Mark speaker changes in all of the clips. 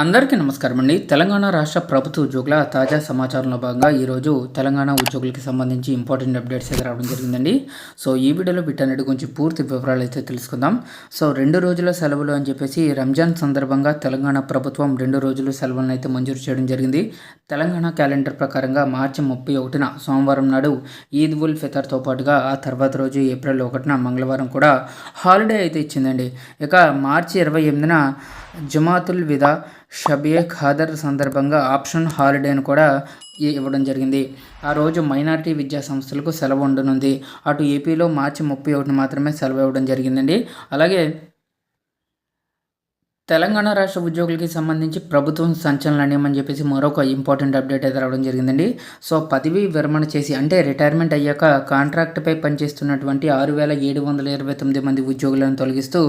Speaker 1: అందరికీ నమస్కారం అండి. తెలంగాణ రాష్ట్ర ప్రభుత్వ ఉద్యోగుల తాజా సమాచారంలో భాగంగా ఈరోజు తెలంగాణ ఉద్యోగులకి సంబంధించి ఇంపార్టెంట్ అప్డేట్స్ అయితే రావడం జరిగిందండి. సో ఈ వీడియోలో వీటన్నిటి గురించి పూర్తి వివరాలు అయితే తెలుసుకుందాం. సో రెండు రోజుల సెలవులు అని చెప్పేసి రంజాన్ సందర్భంగా తెలంగాణ ప్రభుత్వం రెండు రోజులు సెలవులను అయితే మంజూరు చేయడం జరిగింది. తెలంగాణ క్యాలెండర్ ప్రకారంగా మార్చి ముప్పై ఒకటిన సోమవారం నాడు ఈద్ ఉల్ ఫితర్తో పాటుగా ఆ తర్వాత రోజు ఏప్రిల్ ఒకటిన మంగళవారం కూడా హాలిడే అయితే ఇచ్చిందండి. ఇక మార్చి ఇరవై ఎనిమిదిన జమాతుల్ విదా షబియే ఖాదర్ సందర్భంగా ఆప్షన్ హాలిడేను కూడా ఇవ్వడం జరిగింది. ఆ రోజు మైనారిటీ విద్యా సంస్థలకు సెలవు ఉండనుంది. అటు ఏపీలో మార్చి ముప్పై ఒకటి మాత్రమే సెలవు ఇవ్వడం జరిగిందండి. అలాగే తెలంగాణ రాష్ట్ర ఉద్యోగులకి సంబంధించి ప్రభుత్వం సంచలనం చెప్పేసి మరొక ఇంపార్టెంట్ అప్డేట్ అయితే రావడం జరిగిందండి. సో పదవి విరమణ చేసి అంటే రిటైర్మెంట్ అయ్యాక కాంట్రాక్ట్పై పనిచేస్తున్నటువంటి ఆరు వేల ఏడు వందల ఇరవై తొమ్మిది మంది ఉద్యోగులను తొలగిస్తూ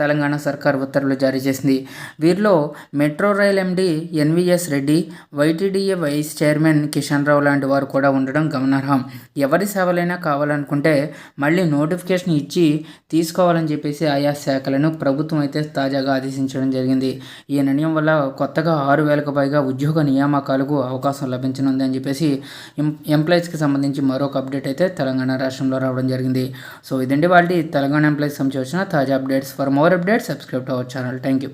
Speaker 1: తెలంగాణ సర్కార్ ఉత్తర్వులు జారీ చేసింది. వీరిలో metro rail MD NVS Reddy YTDA vice chairman Kishan Rao లాంటి వారు కూడా ఉండడం గమనార్హం. ఎవరి సేవలైనా కావాలనుకుంటే మళ్ళీ నోటిఫికేషన్ ఇచ్చి తీసుకోవాలని చెప్పేసి ఆయా శాఖలను ప్రభుత్వం అయితే తాజాగా ఆదేశించారు ప్రకటించడం జరిగింది. ఈ నిర్ణయం వల్ల కొత్తగా ఆరు వేలకు పైగా ఉద్యోగ నియామకాలకు అవకాశం లభించనుంది అని చెప్పేసి ఎంప్లాయీస్కి సంబంధించి మరొక అప్డేట్ అయితే తెలంగాణ రాష్ట్రంలో రావడం జరిగింది. సో ఇదండి వాళ్ళ తెలంగాణ ఎంప్లాయీస్ సంబంధించి వచ్చిన తాజా updates. For more updates subscribe to our channel thank you